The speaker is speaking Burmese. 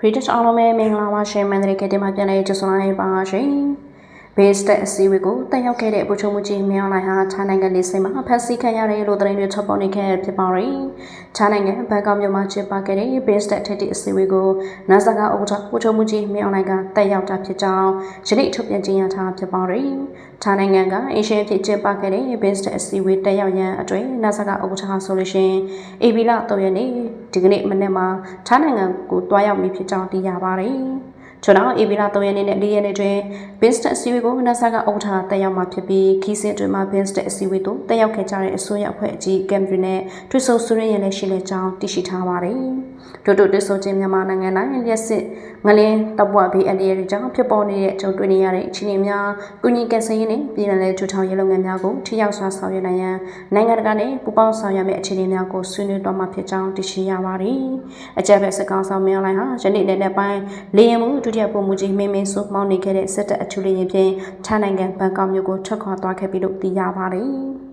British အားလုံးပဲမင်္ဂလာပါရှင်မန္တလေးကတိမှာပြန်လည်ကြိုဆိုလိုက်ပါရှင် Base တဲ့အစည်းအဝေးကိုတက်ရောက်ခဲ့တဲ့ဗိုလ်ချုပ်မှုကြီးမြောင်းလိုက်ဟာခြားနိုင်ငံလေးစိတ်မှာဖက်စီခံရတယ်လို့သတင်းတွေထွက်ပေါ်နေခဲ့ဖြစ်ပါရင်ခြားနိုင်ငံဘန်ကောက်မြို့မှာကျင်းပခဲ့တဲ့ Base တဲ့ထက်တဲ့အစည်းအဝေးကိုနာဆာကဥက္ကဋ္ဌဗိုလ်ချုပ်မှုကြီးမြောင်းလိုက်ကတက်ရောက်တာဖြစ်ကြောင်းယနေ့ထုတ်ပြန်ကြေညာထားဖြစ်ပါရင်ခြားနိုင်ငံကအင်ရှင်ဖြစ်ကျင်းပခဲ့တဲ့ Base တဲ့အစည်းအဝေးတက်ရောက်ရန်အတွင်းနာဆာကဥက္ကဋ္ဌဟာဆိုလို့ရှိရင် AB လ3ရက်နေ့ဒီကနေ့မနေ့မှာခြားနိုင်ငံကိုတွားရောက်ပြီဖြစ်ကြောင်းသိရပါတယ် ကျွန်တော် AB လာ3ရက်နေ့နဲ့4ရက်နေ့တွင် Business အစည်းအဝေးကိုမနက်ဆက်ကဥက္ကဋ္ဌတက်ရောက်မှာဖြစ်ပြီးခီးစင်းတွင်မှာ Business အစည်းအဝေးတို့တက်ရောက်ခဲ့ကြတဲ့အစိုးရအဖွဲ့အကြီးကမ်ပရီနဲ့ထွေဆုံဆွေးနွေးရလည်းရှိလက်ကြောင်းသိရှိထားပါတယ်။တို့တို့တွေ့ဆုံခြင်းမြန်မာနိုင်ငံတိုင်းလျက်စစ်ငလင်းတပ်ပွားဘေးအန္တရာယ်တွေကြောင့်ဖြစ်ပေါ်နေတဲ့ကြုံတွေ့နေရတဲ့အခြေအနေများကုညီကယ်ဆယ်ရေးနဲ့ပြည်내လဲထူထောင်ရေးလုပ်ငန်းများကိုထိရောက်စွာဆောင်ရွက်နိုင်ရန်နိုင်ငံတကာနဲ့ပူးပေါင်းဆောင်ရွက်မယ့်အခြေအနေများကိုဆွေးနွေးတော့မှာဖြစ်ကြောင်းသိရှိရပါတယ်။အကြံပေးစကောင်းဆောင်မြောင်းလိုက်ဟာယနေ့နေ့နဲ့ပိုင်းလေရင်မှုဒုတိယပုံမှုကြီးမင်းမင်းဆိုမောင်းနေခဲ့တဲ့စစ်တပ်အထူးလေရင်ဖြင့်ထိုင်းနိုင်ငံဘန်ကောက်မြို့ကိုထွက်ခွာသွားခဲ့ပြီလို့သိရပါတယ်။